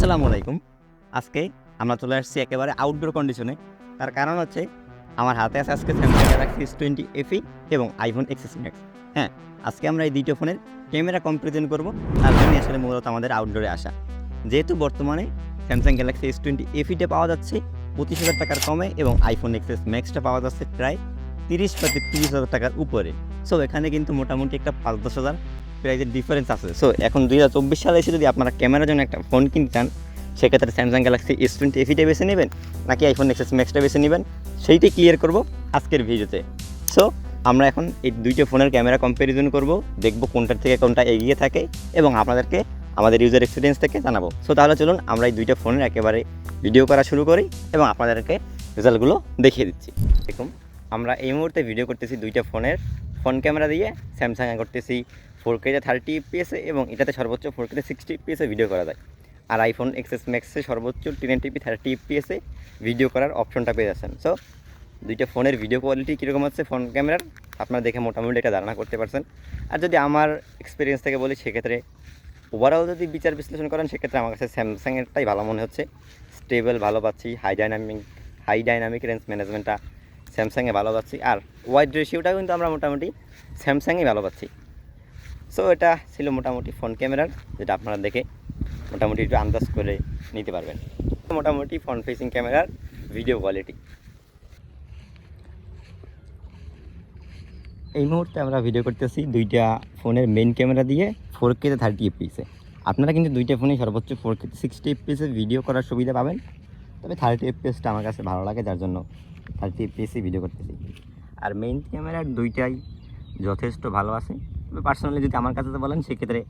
আসসালামু আলাইকুম। আজকে আমরা চলে আসছি একেবারে আউটডোর কন্ডিশনে তার কারণ হচ্ছে আমার হাতে আছে আজকে Samsung Galaxy S twenty FE এবং আইফোন এক্সএস ম্যাক্স হ্যাঁ আজকে আমরা এই দুইটো ফোনের ক্যামেরা কম্পারিজন করব। তার জন্য আসলে মূলত আমাদের আউটডোরে আসা। যেহেতু বর্তমানে স্যামসাং গ্যালাক্সি এস টোয়েন্টি এফিটা পাওয়া যাচ্ছে পঁচিশ হাজার টাকার কমে এবং আইফোন এক্সএস ম্যাক্সটা পাওয়া যাচ্ছে প্রায় তিরিশ বা তিরিশ হাজার টাকার উপরে। সো এখানে কিন্তু মোটামুটি একটা পাঁচ দশ হাজার প্রাইজের ডিফারেন্স আছে। সো এখন দুই হাজার চব্বিশ সালে এসে যদি আপনারা ক্যামেরার জন্য একটা ফোন কিনতে চান, সেক্ষেত্রে স্যামসাং গ্যালাক্সি এস টোয়েন্টি এফিটা বেছে নেবেন, নাকি আইফোন এক্সএস ম্যাক্সটা বেছে নেবেন সেইটাই ক্লিয়ার করব আজকের ভিডিওতে। সো আমরা এখন এই দুইটা ফোনের ক্যামেরা কম্প্যারিজন করব, দেখব কোনটার থেকে কোনটা এগিয়ে থাকে এবং আপনাদেরকে আমাদের ইউজার এক্সপিরিয়েন্স থেকে জানাব। সো তাহলে চলুন আমরা এই দুইটা ফোনের একেবারে ভিডিও করা শুরু করি এবং আপনাদেরকে রেজাল্টগুলো দেখিয়ে দিচ্ছি। দেখুন, আমরা এই মুহূর্তে ভিডিও করতেছি দুইটা ফোনের ফোন ক্যামেরা দিয়ে স্যামসাংয়ে করতেছি ফোর কেতে থার্টি পিএসে এবং এটাতে সর্বোচ্চ ফোর কেতে সিক্সটি পিএসে ভিডিও করা যায়। আর আইফোন এক্সএস ম্যাক্সে সর্বোচ্চ টেন টিপি থার্টি পিএসে ভিডিও করার অপশনটা পেয়ে যাচ্ছেন। সো দুইটা ফোনের ভিডিও কোয়ালিটি কীরকম হচ্ছে ফোন ক্যামেরার আপনারা দেখে মোটামুটি একটা ধারণা করতে পারছেন। আর যদি আমার এক্সপিরিয়েন্স থেকে বলি, সেক্ষেত্রে ওভারঅল যদি বিচার বিশ্লেষণ করেন, সেক্ষেত্রে আমার কাছে স্যামসাংয়েরটাই ভালো মনে হচ্ছে। স্টেবল ভালো পাচ্ছি high dynamic high dynamic range ম্যানেজমেন্টটা স্যামসাংয়ে ভালো পাচ্ছি। আর ওয়াইড রেশিওটাও কিন্তু আমরা মোটামুটি স্যামসাংয়ে ভালো পাচ্ছি। সো এটা ছিল মোটামুটি ফোন ক্যামেরার যেটা আপনারা দেখে মোটামুটি একটু আন্দাজ করে নিতে পারবেন। মোটামুটি ফ্রন্ট ফেসিং ক্যামেরার ভিডিও কোয়ালিটি এই মুহূর্তে আমরা ভিডিও করতেছি দুইটা ফোনের মেইন ক্যামেরা দিয়ে ফোর কেতে থার্টি এফপিসে আপনারা কিন্তু দুইটা ফোনে সর্বোচ্চ ফোর কে সিক্সটি এফপিএসে ভিডিও করার সুবিধা পাবেন। তবে থার্টি এফপিএসটা আমার কাছে ভালো লাগে, যার জন্য থার্টি এফপিএসে ভিডিও করতেছি। আর মেইন ক্যামেরার দুইটাই যথেষ্ট ভালো আছে। তবে পার্সোনালি যদি আমার কাছে তো বলেন, সেক্ষেত্রে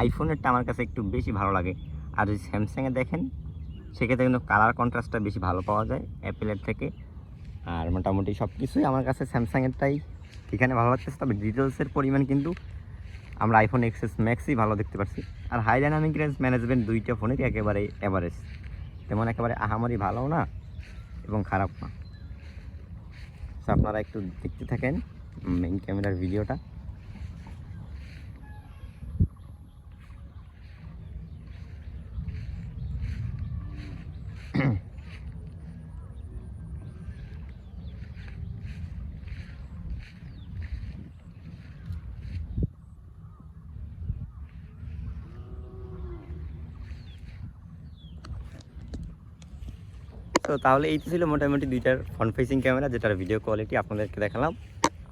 আইফোনেরটা আমার কাছে একটু বেশি ভালো লাগে। আর যদি স্যামসাংয়ে দেখেন, সেক্ষেত্রে কিন্তু কালার কন্ট্রাস্টটা বেশি ভালো পাওয়া যায় অ্যাপেলের থেকে। আর মোটামুটি সব কিছুই আমার কাছে স্যামসাংয়েরটাই এখানে ভালো লাগতেছে। তবে ডিটেলসের পরিমাণ কিন্তু আমরা আইফোন এক্সএস ম্যাক্সই ভালো দেখতে পাচ্ছি আর হাই ডাইনামিক রেঞ্জ ম্যানেজমেন্ট দুইটা ফোনেরই একেবারে অ্যাভারেজ তেমন একেবারে আহামরি ভালো না এবং খারাপ না। আপনারা একটু দেখতে থাকেন মেইন ক্যামেরার ভিডিওটা তো তাহলে এই তো ছিল মোটামুটি দুইটার ফ্রন্ট ফেসিং ক্যামেরা যেটার ভিডিও কোয়ালিটি আপনাদেরকে দেখালাম।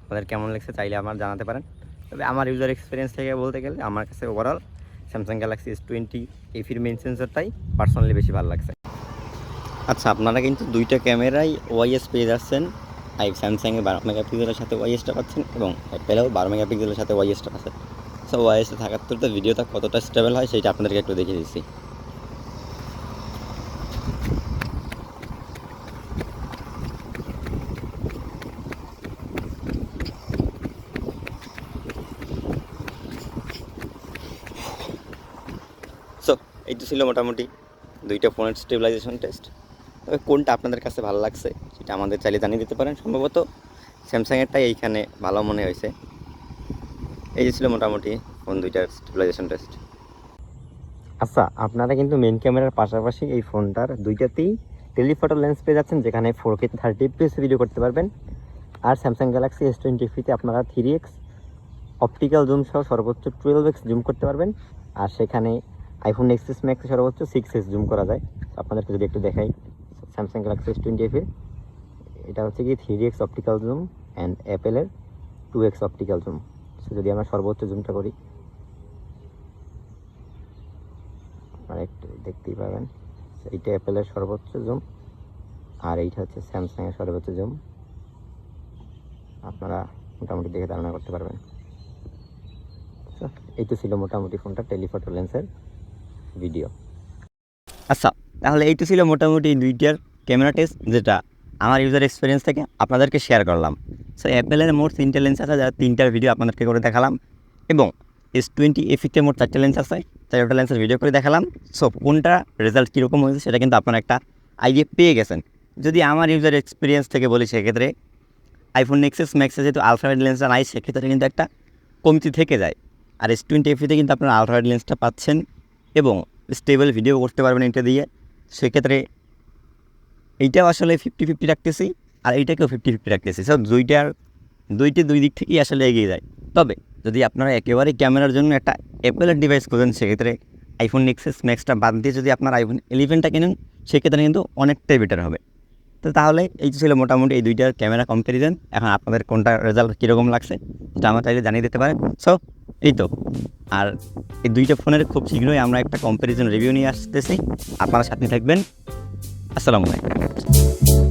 আপনাদের কেমন লাগছে চাইলে আমার জানাতে পারেন। তবে আমার ইউজার এক্সপিরিয়েন্স থেকে বলতে গেলে, আমার কাছে overall Samsung Galaxy S twenty এফির main সেন্সরটাই পার্সোনালি বেশি ভালো লাগছে। আচ্ছা আপনারা কিন্তু দুইটা ক্যামেরাই ওয়াইএস পেয়ে যাচ্ছেন। আই স্যামসাংয়ে বারো মেগাপিক্সেলের সাথে ওয়াইএসটা পাচ্ছেন এবং অ্যাপেলেও বারো মেগাপিক্সেলের সাথে ওয়াইএসটা পাচ্ছেন। সো ওয়াইএসটা থাকার তো ভিডিওটা কতটা স্টেবল হয়, সেটা আপনাদেরকে একটু দেখিয়ে দিচ্ছি সো এই তো ছিল মোটামুটি দুইটা ফোনের স্টেবিলাইজেশন টেস্ট তবে কোনটা আপনাদের কাছে ভালো লাগছে, সেটা আমাদের চালিয়ে জানিয়ে দিতে পারেন। সম্ভবত স্যামসাংয়েরটাই এইখানে ভালো মনে হয়েছে। এই যে ছিল মোটামুটি ফোন দুইটার স্টেবিলাইজেশন টেস্ট আচ্ছা আপনারা কিন্তু মেন ক্যামেরার পাশাপাশি এই ফোনটার দুইটাতেই টেলিফটো লেন্স পেয়ে যাচ্ছেন, যেখানে four K thirty FPS video করতে পারবেন। আর স্যামসাং গ্যালাক্সি এস টোয়েন্টি ফিতে আপনারা থ্রি এক্স অপটিক্যাল জুম সহ সর্বোচ্চ টুয়েলভ এক্স জুম করতে পারবেন। আর সেখানে আইফোন এক্সএস ম্যাক্সে সর্বোচ্চ সিক্স এস জুম করা যায়। আপনাদেরকে যদি একটু দেখাই স্যামসাং গ্যালাক্সি এস টোয়েন্টি এফের এটা হচ্ছে কি three X optical zoom and অ্যাপেলের two X optical zoom so যদি আমরা সর্বোচ্চ জুমটা করি আপনারা একটু দেখতেই পাবেন, এইটা অ্যাপেলের সর্বোচ্চ জুম আর এইটা হচ্ছে স্যামসাংয়ের সর্বোচ্চ জুম আপনারা মোটামুটি দেখে ধারণা করতে পারবেন। এই তো ছিল মোটামুটি ফোনটা টেলিফটো লেন্সের। ভিডিও আচ্ছা তাহলে এই তো ছিল মোটামুটি দুইটার ক্যামেরা টেস্ট যেটা আমার ইউজার এক্সপিরিয়েন্স থেকে আপনাদেরকে শেয়ার করলাম। সো অ্যাপেলের মোট তিনটে লেন্স আছে, যারা তিনটার ভিডিও আপনাদেরকে করে দেখালাম। এবং এস টোয়েন্টি এফিতে মোট চারটে লেন্স আছে, চারটা লেন্সের ভিডিও করে দেখালাম। সো কোনটা রেজাল্ট কীরকম হয়েছে সেটা কিন্তু আপনারা একটা আইডিয়া পেয়ে গেছেন। যদি আমার ইউজার এক্সপিরিয়েন্স থেকে বলি, সেক্ষেত্রে আইফোন নেক্সেস ম্যাক্সে যেহেতু আলট্রাওয়াইড লেন্সটা নাই, সেক্ষেত্রে কিন্তু একটা কমতি থেকে যায়। আর এস টোয়েন্টি এফিতে কিন্তু আপনারা আলট্রাওয়াইড লেন্সটা পাচ্ছেন। এবং স্টেবল ভিডিও করতে পারবেন এটা দিয়ে, সেক্ষেত্রে এইটাও আসলে ফিফটি ফিফটি রাখতেছি, আর এইটাকেও ফিফটি ফিফটি রাখতেছি। সব দুইটার, দুইটি দুই দিক থেকেই আসলে এগিয়ে যায়। তবে যদি আপনারা একেবারে ক্যামেরার জন্য একটা অ্যাপেলের ডিভাইস করেন সেক্ষেত্রে আইফোন এক্সেস ম্যাক্সটা বাদ দিয়ে যদি আপনার আইফোন ইলেভেনটা কেনেন, সেক্ষেত্রে কিন্তু অনেকটাই বেটার হবে। তো তাহলে এই ছিল মোটামুটি এই দুইটার ক্যামেরা কম্প্যারিজন এখন আপনাদের কোনটা রেজাল্ট কীরকম লাগছে, সেটা আমার চাইলে জানিয়ে দিতে পারেন। সো এই তো। আর এই দুইটা ফোনের খুব শীঘ্রই আমরা একটা কম্প্যারিজন রিভিউ নিয়ে আসতেছি। আপনারা সাথে থাকবেন। আসসালামু আলাইকুম।